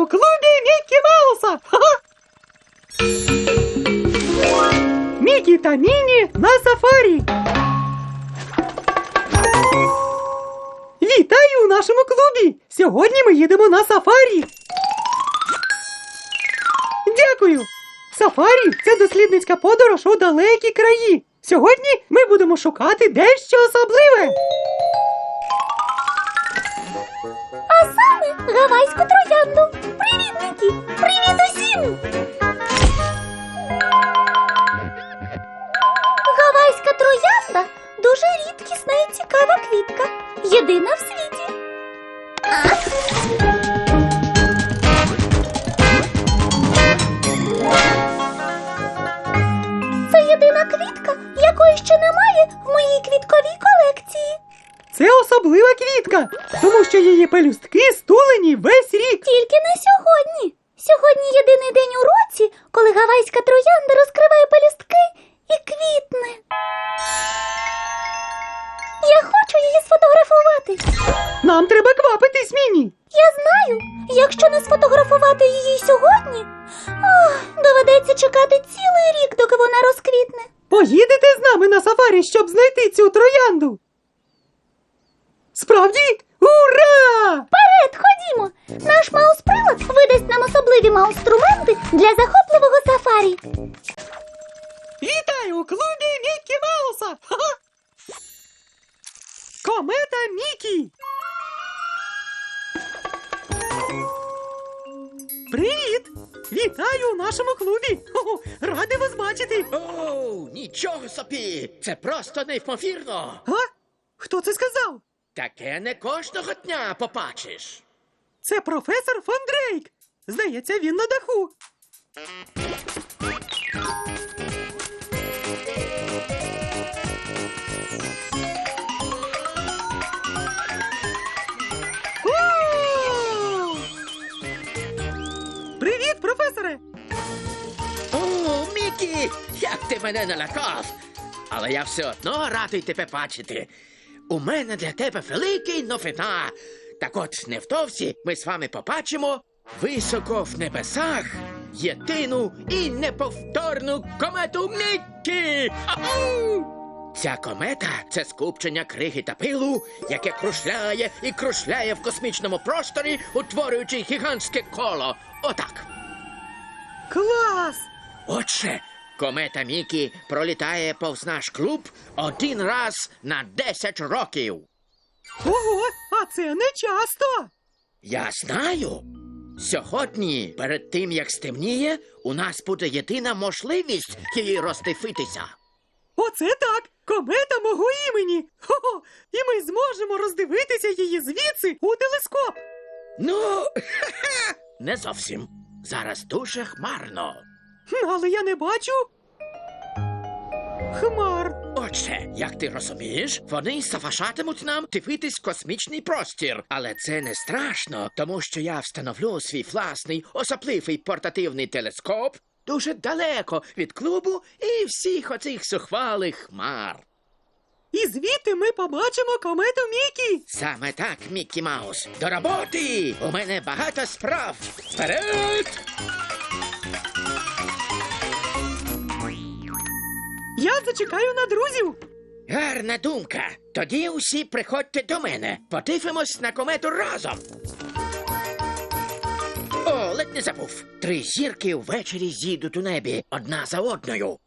у клубі Мікі Мауса! Та Міні на сафарі. Вітаю у нашому клубі! Сьогодні ми їдемо на сафарі. Дякую! Сафарі це дослідницька подорож у далекі краї. Сьогодні ми будемо шукати дещо особливе. А саме гавайську троянду. Привіт, Нікі! Привіт усім! Пелюстки стулені весь рік. Тільки не сьогодні. Сьогодні єдиний день у році, коли гавайська троянда розкриває пелюстки і квітне. Я хочу її сфотографувати. Нам треба квапитись, Міні. Я знаю, якщо не сфотографувати її сьогодні, ох, доведеться чекати цілий рік, доки вона розквітне. Поїдете з нами на сафарі, щоб знайти цю троянду. Справді? Ура! Вперед, ходімо! Наш маус-прилад видасть нам особливі маус-струменти для захопливого сафарі. Вітаю у клубі Мікі Мауса! Ха-ха! Комета Мікі! Привіт! Вітаю у нашому клубі! Хо-хо, Радий вас бачити! О, нічого собі! Це просто неймовірно! А? Хто це сказав? Таке не кожного дня побачиш. Це професор фон Дрейк. Здається, він на даху. О! Привіт, професоре! О, Мікі! Як ти мене налякав! Але я все одно радий тебе бачити. У мене для тебе великий новина. Так от невдовзі ми з вами побачимо високо в небесах єдину і неповторну комету Мікі! Ау! Ця комета це скупчення криги та пилу, яке крушляє і крушляє в космічному просторі, утворюючи гігантське коло. Отак. Клас! Отже, комета Мікі пролітає повз наш клуб один раз на 10 років. Ого, а це не часто. Я знаю. Сьогодні, перед тим як стемніє, у нас буде єдина можливість її роздивитися. Оце так! Комета мого імені! Хо-хо! І ми зможемо роздивитися її звідси у телескоп. Ну, не зовсім. Зараз дуже хмарно. Але я не бачу. Хмар. Отже, як ти розумієш, вони заважатимуть нам дивитись космічний простір. Але це не страшно, тому що я встановлю свій власний особливий портативний телескоп дуже далеко від клубу і всіх оцих сухвалих хмар. І звідти ми побачимо комету Мікі. Саме так, Міккі Маус. До роботи! У мене багато справ. Вперед! Я зачекаю на друзів. Гарна думка. Тоді усі приходьте до мене. Подивимось на комету разом. О, ледь не забув. Три зірки ввечері зійдуть у небі одна за одною.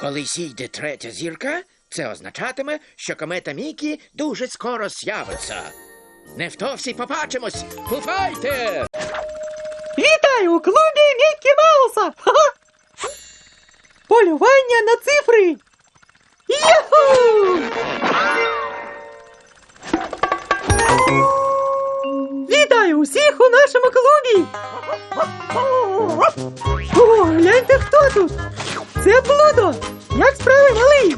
Коли зійде третя зірка, це означатиме, що комета Мікі дуже скоро з'явиться. Невдовзі побачимось. Бувайте! Вітаю у клубі Мікі Мауса! Полювання на цифри! Юху! Вітаю усіх у нашому клубі! О, гляньте, хто тут! Це Плудо! Як справи, малий?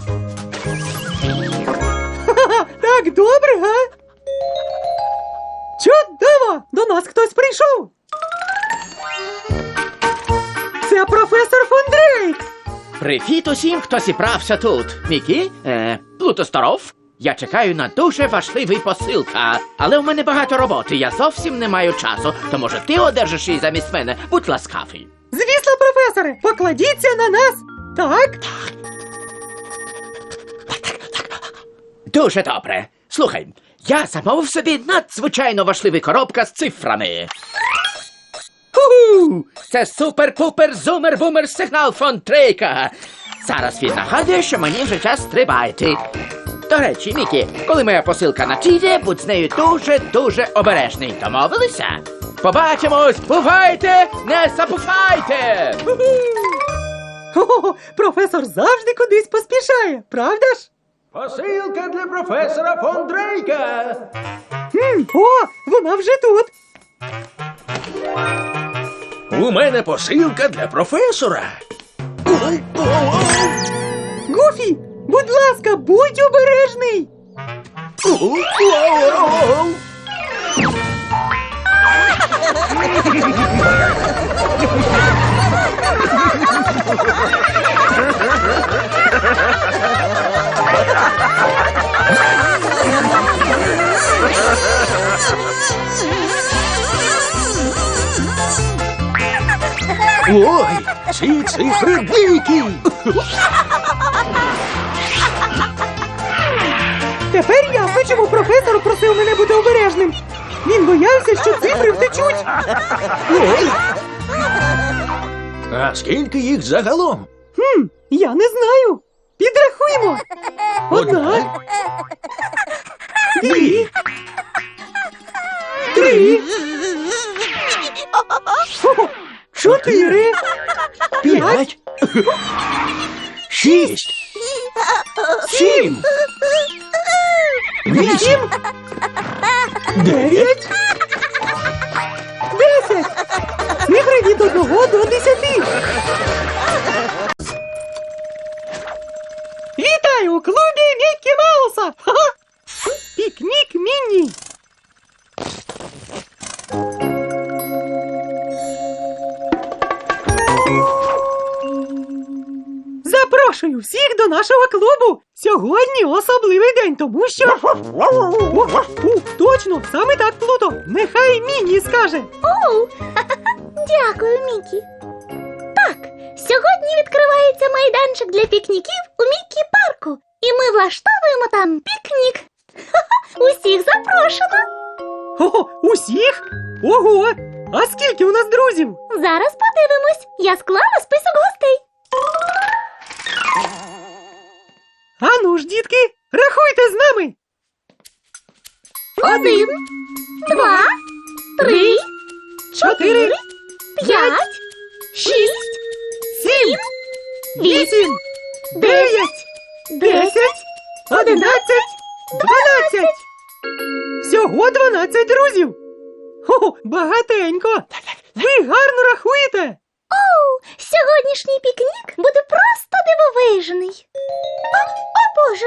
Ха-ха, Так добре, га? Чудово! До нас хтось прийшов! Це професор фон Дрейк! Привіт усім, хто зібрався тут. Мікі, е, Плуто здоров. Я чекаю на дуже важливий посилка, але у мене багато роботи. Я зовсім не маю часу. То може ти одержиш її замість мене? Будь ласкавий. Звісно, професоре, покладіться на нас. Так? Дуже добре. Слухай, я замовив собі надзвичайно важливий коробка з цифрами. Ху! Це супер-пупер зумер бумер сигнал фон Трейка. Зараз він нагадує, що мені вже час стрибати. До речі, Мікі, коли моя посилка надійде, будь з нею дуже-дуже обережний. Домовилися? Побачимось! Бувайте! Не запуфайте! Хо-хо, професор завжди кудись поспішає, правда ж? Посилка для професора фон Дрейка. Хм, о, вона вже тут. У мене посилка для професора. Гуфі, будь ласка, будь обережний. Ой, ці цифри дикі. Тепер ясно, чому професор просив мене бути обережним. Він боявся, що цифри втечуть. Ой. А скільки їх загалом? Хм, я не знаю. Підрахуємо. Одна. Дві. Три. Хо-хо, Чотири. П'ять. Шість. Сім. Вісім. Дев'ять. Десять. Цифри від одного до десяти. Вітаю у клубі Мікі Мауса! Ха-ха! Пікнік Мінні! Запрошую всіх до нашого клубу! Сьогодні особливий день, тому що. О, у, точно, саме так, Плуто! Нехай Мінні скаже! Оу, дякую, Мікі. Так, сьогодні відкривається майданчик для пікніків у Мікі парку, і ми влаштовуємо там пікнік. Усіх запрошено. Ого, усіх? Ого! А скільки у нас друзів? Зараз подивимось. Я склала список гостей. А ну ж, дітки, рахуйте з нами! Один, два, три, Чотири, п'ять, шість, сім, вісім, дев'ять, десять, одинадцять, дванадцять. Всього дванадцять друзів. Хо, багатенько. Ви гарно рахуєте. Оу, сьогоднішній пікнік буде просто дивовижний. А, о Боже,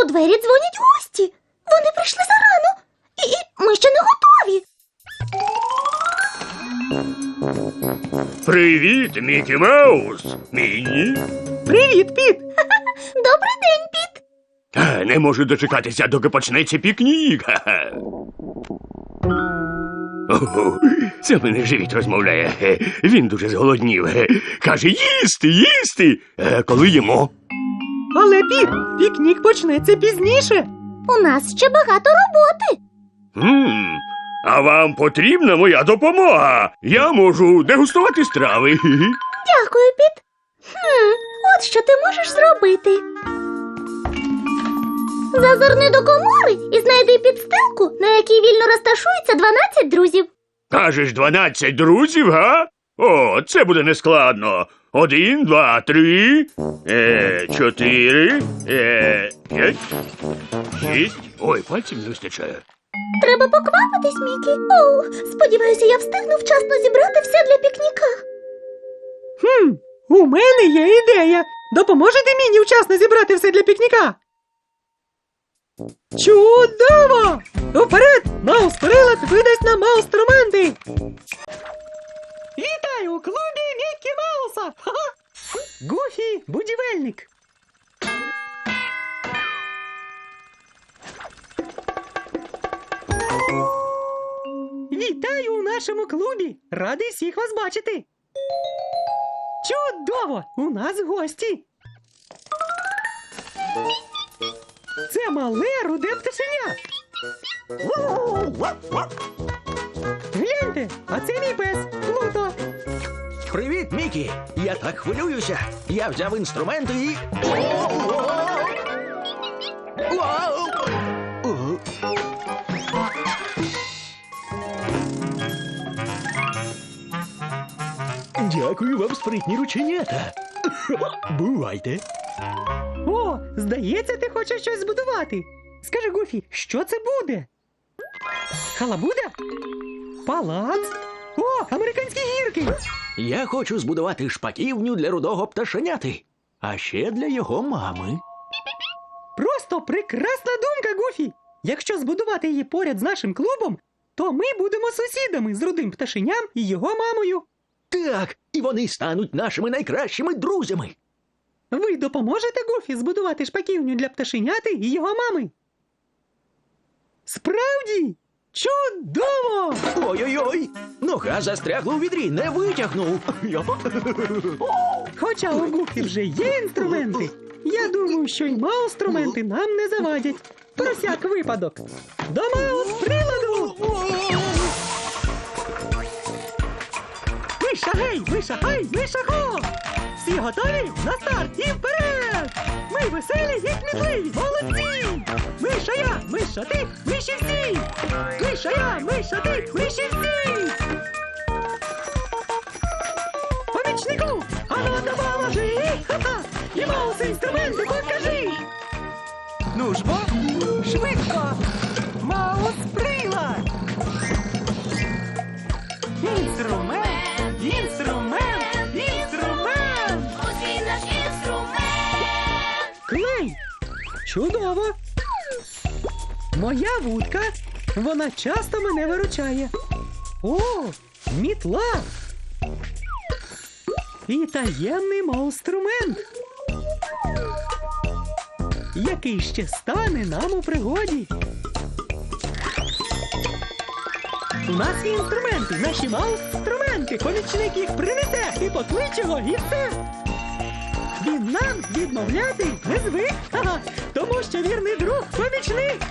у двері дзвонять гості. Вони прийшли зарано. І, і ми ще не готові. Привіт, Мікі Маус. Мінні. Привіт, Піт. Добрий день, Піт. Не можу дочекатися, доки почнеться пікнік. Ха-ха. Ого, це мене живіт розмовляє. Він дуже зголоднів. Каже, їсти, їсти. Е, Коли їмо. Але Піт, пікнік почнеться пізніше. У нас ще багато роботи. М, А вам потрібна моя допомога. Я можу дегустувати страви. Дякую, Піт. Хм, от що ти можеш зробити. Зазирни до комори і знайди підстилку, на якій вільно розташується 12 друзів. Кажеш, 12 друзів, га? О, це буде нескладно. Один, два, три, е, чотири, е, п'ять, шість. Ой, пальців не вистачає. Треба поквапитись, Мікі. Оу, сподіваюся, я встигну вчасно зібрати все для пікніка. Хм, у мене є ідея. Допоможете мені вчасно зібрати все для пікніка? Чудово! Уперед! Маус прилад видасть нам маус-струменти! Вітаю у клубі Мікі Мауса! Гуфі, будівельник. Вітаю у нашому клубі! Радий всіх вас бачити! Чудово! У нас гості! Це мале руде пташеня! Гляньте, а це мій пес Плуто! Привіт, Мікі! Я так хвилююся. Я взяв інструменти і. Дякую вам, спритні рученята. Бувайте. О, здається, ти хочеш щось збудувати. Скажи, Гуфі, що це буде? Халабуда? Палац? О, американські гірки! Я хочу збудувати шпаківню для рудого пташеняти, а ще для його мами. Просто прекрасна думка, Гуфі! Якщо збудувати її поряд з нашим клубом, то ми будемо сусідами з рудим пташеням і його мамою. Так, і вони стануть нашими найкращими друзями. Ви допоможете Гуфі збудувати шпаківню для пташеняти і його мами? Справді? Чудово! Ой-ой-ой! Нога застрягла у відрі, не витягнув. Хоча у Гуфі вже є інструменти, я думаю, що й мауструменти нам не завадять. Про всяк випадок. До маус приладу! Миша гей, Всі готові? На старт і вперед! Ми веселі і кмітливі, молодці! Миша я, миша ти, миші всі! Миша я, миша ти, миші всі! Помічнику, а ну допоможи! Ха-ха! І маус інструменти покажи! Ну ж бо, швидко! Маус прилад! Інструмент! Чудово! Моя вудка, вона часто мене виручає. О, мітла! І таємний мауструмент, який ще стане нам у пригоді. У нас є інструменти, наші маус-інструменти. Помічник їх принесе і покличе його, і. Він нам відмовляти не звик. Ага, тому що вірний друг помічник.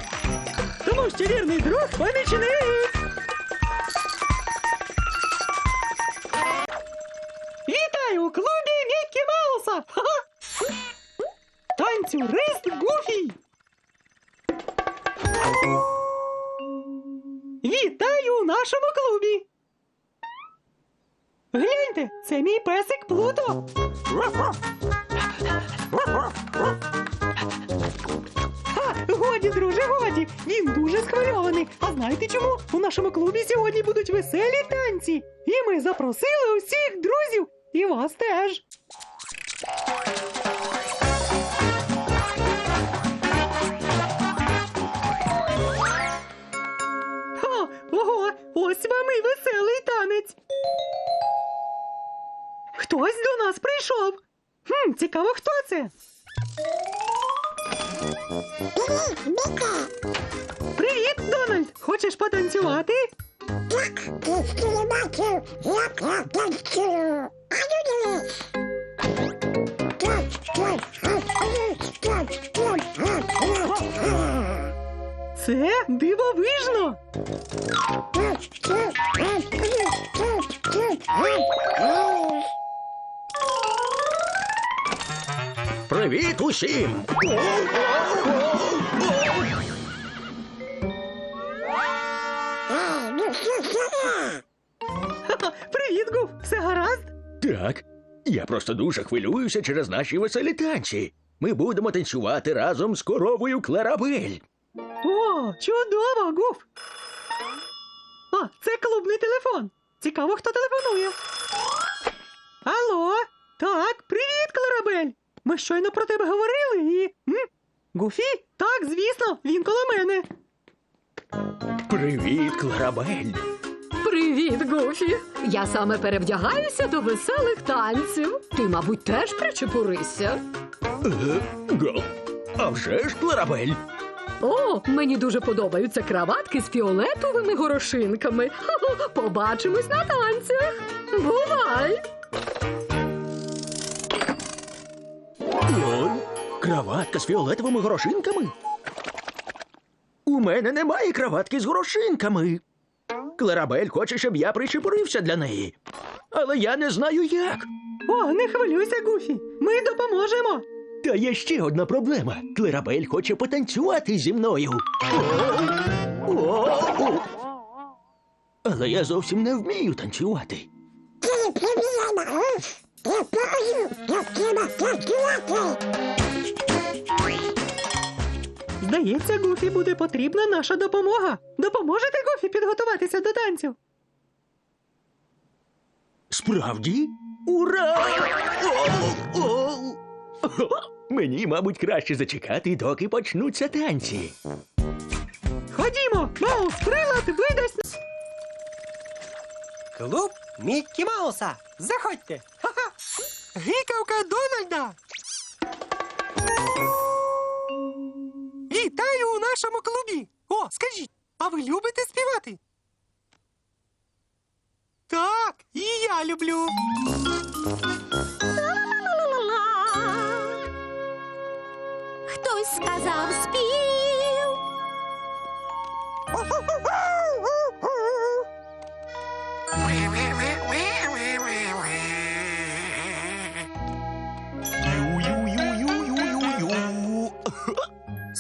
Тому що вірний друг помічник. Вітаю у клубі Мікі Мауса! Ха-ха! Танцюрист Гуфі! Вітаю у нашому клубі! Гляньте, це мій песик Плуто! Ха, годі, друже, годі! Він дуже схвильований. А знаєте чому? У нашому клубі сьогодні будуть веселі танці. І ми запросили усіх друзів і вас теж. Ха, ого, ось вам і веселий танець. Хтось до нас прийшов. Хм, цікаво, хто це? Привіт, Дональд! Хочеш потанцювати? Так, ти ще не бачив, як я танцюю. А ну дивись. Це дивовижно. Так, Привіт усім! Ну Привіт, Гуф! Все гаразд? Так, я просто дуже хвилююся через наші веселі танці. Ми будемо танцювати разом з коровою Кларабель. О, чудово, Гуф! А, це клубний телефон. Цікаво, хто телефонує. Алло, так, привіт, Кларабель. Ми щойно про тебе говорили і. М? Гуфі? Так, звісно, він коло мене. Привіт, Кларабель. Привіт, Гофі! Я саме перевдягаюся до веселих танців. Ти, мабуть, теж причепурися. Е. А вже ж, Кларабель. О, мені дуже подобаються краватки з фіолетовими горошинками. Побачимось на танцях. Бувай! Краватка з фіолетовими горошинками. У мене немає краватки з горошинками. Кларабель хоче, щоб я причепурився для неї. Але я не знаю як. О, не хвилюйся, Гуфі. Ми допоможемо. Та є ще одна проблема. Кларабель хоче потанцювати зі мною. О, о. Але я зовсім не вмію танцювати. Ти проблема, Руф. Я знаю, як треба танцювати. Здається, Гуфі буде потрібна наша допомога. Допоможете Гуфі підготуватися до танцю? Справді? Ура! О, о. Мені, мабуть, краще зачекати, доки почнуться танці. Ходімо, Маус, прилад видасть. Клуб Міккі Мауса. Заходьте. Ха-ха. Гикавка Дональда. Вітаю у нашому клубі. О, скажіть, а ви любите співати? Так, і я люблю. Хтось сказав спів.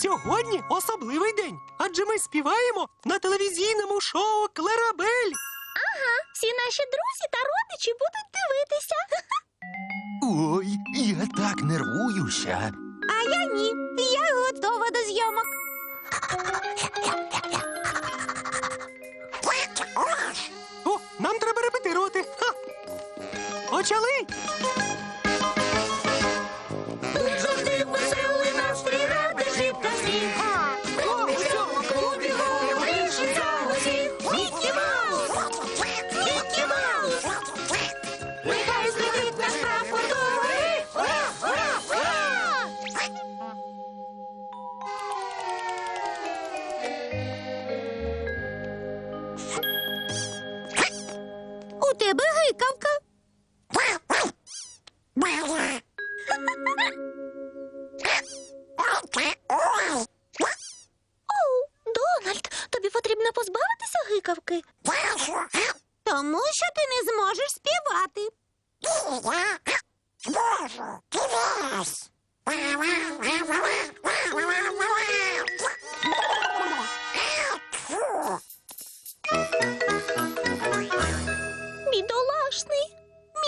Сьогодні особливий день, адже ми співаємо на телевізійному шоу Клерабель. Ага, Всі наші друзі та родичі будуть дивитися. Ой, я так нервуюся. А я ні. Я готова до зйомок. О, нам треба репетирувати. Ха. Почали.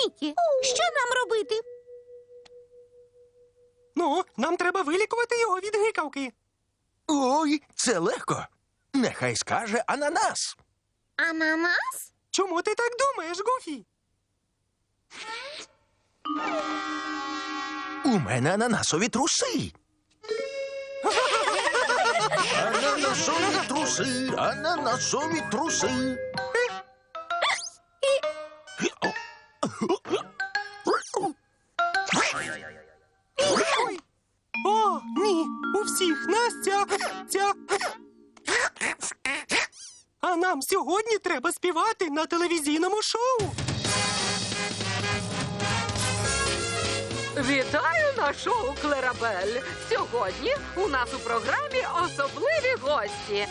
Мікі, що нам робити? Ну, нам треба вилікувати його від гикавки. Ой, це легко. Нехай скаже ананас. Ананас? Чому ти так думаєш, Гуфі? У мене ананасові труси. Ананасові труси, ананасові труси. Ні, у всіх нас ця, ця. А нам сьогодні треба співати на телевізійному шоу. Вітаю на шоу Клерабель. Сьогодні у нас у програмі особливі гості.